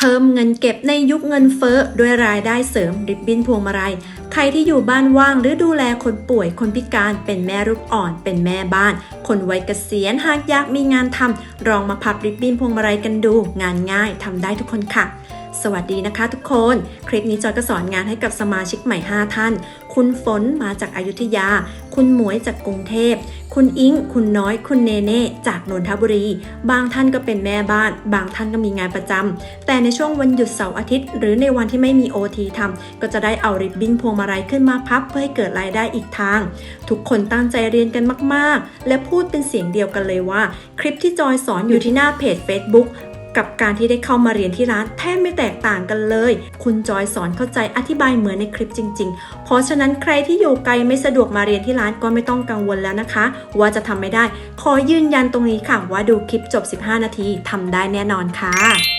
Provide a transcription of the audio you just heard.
เพิ่มเงินเก็บในยุคเงินเฟ้อด้วยรายได้เสริมริบบิ้นพวงมาลัย ใครที่อยู่บ้านว่างหรือดูแลคนป่วยคนพิการเป็นแม่ลูกอ่อนเป็นแม่บ้าน คนวัยเกษียณหากอยากมีงานทำลองมาพับริบบิ้นพวงมาลัยกันดู งานง่ายทำได้ทุกคนค่ะสวัสดีนะคะทุกคน คลิปนี้จอยก็สอนงานให้กับสมาชิกใหม่ 5 ท่าน คุณฝนมาจากอายุทยา คุณหมวยจากกรุงเทพ คุณอิง คุณน้อย คุณเนเน่ จากนนทบุรี บางท่านก็เป็นแม่บ้าน บางท่านก็มีงานประจำแต่ในช่วงวันหยุดเสาร์อาทิตย์ หรือในวันที่ไม่มีโอทีทำก็จะได้เอาริบบิ้นพวงมาลัยขึ้นมาพับเพื่อให้เกิดรายได้อีกทาง ทุกคนตั้งใจเรียนกันมาก ๆ และพูดเป็นเสียงเดียวกันเลยว่า คลิปที่จอยสอนอยู่ที่หน้าเพจ Facebook กับการที่ได้เข้ามาเรียนที่ร้านแทบไม่แตกต่างกันเลย คุณจอยสอนเข้าใจอธิบายเหมือนในคลิปจริง ๆ เพราะฉะนั้นใครที่อยู่ไกลไม่สะดวกมาเรียนที่ร้านก็ไม่ต้องกังวลแล้วนะคะ ว่าจะทำไม่ได้ ขอยืนยันตรงนี้ค่ะว่าดูคลิปจบ 15 นาทีทำได้แน่นอนค่ะ